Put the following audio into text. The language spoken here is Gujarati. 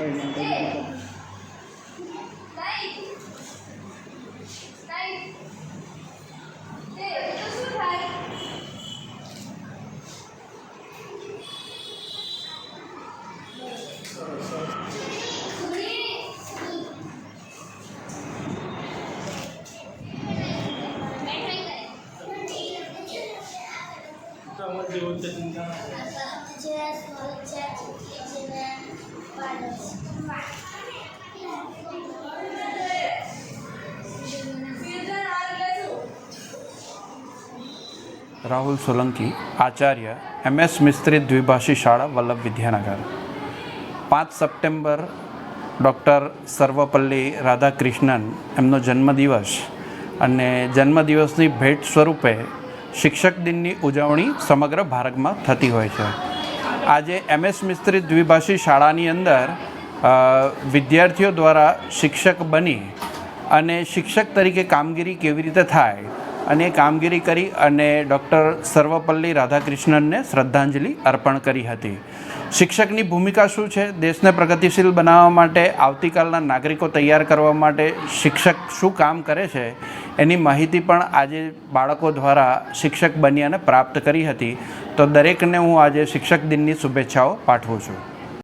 Okay, man. Thank you. Thank Do you want to do that? I'm going to do that for the chat. Rahul Solanki, Acharya MS મિસ્ત્રી, દ્વિભાષી શાળા, વલ્લભ વિદ્યાનગર. પાંચ સપ્ટેમ્બર, ડૉક્ટર સર્વપલ્લી રાધાકૃષ્ણન એમનો જન્મદિવસ અને જન્મદિવસની ભેટ સ્વરૂપે શિક્ષક દિનની ઉજવણી સમગ્ર ભારતમાં થતી હોય છે. આજે એમએસ મિસ્ત્રી, દ્વિભાષી શાળાની અંદર વિદ્યાર્થીઓ દ્વારા શિક્ષક બની અને શિક્ષક તરીકે કામગીરી કેવી રીતે થાય અને કામગીરી કરી અને ડૉક્ટર સર્વપલ્લી રાધાકૃષ્ણનને શ્રદ્ધાંજલિ અર્પણ કરી હતી. શિક્ષકની ભૂમિકા શું છે? દેશને પ્રગતિશીલ બનાવવા માટે, આવતીકાલના નાગરિકો તૈયાર કરવા માટે શિક્ષક શું કામ કરે છે? એની માહિતી પણ આજે બાળકો દ્વારા શિક્ષક બન્યાને પ્રાપ્ત કરી હતી. તો દરેકને હું આજે શિક્ષક દિનની શુભેચ્છાઓ પાઠવું છું.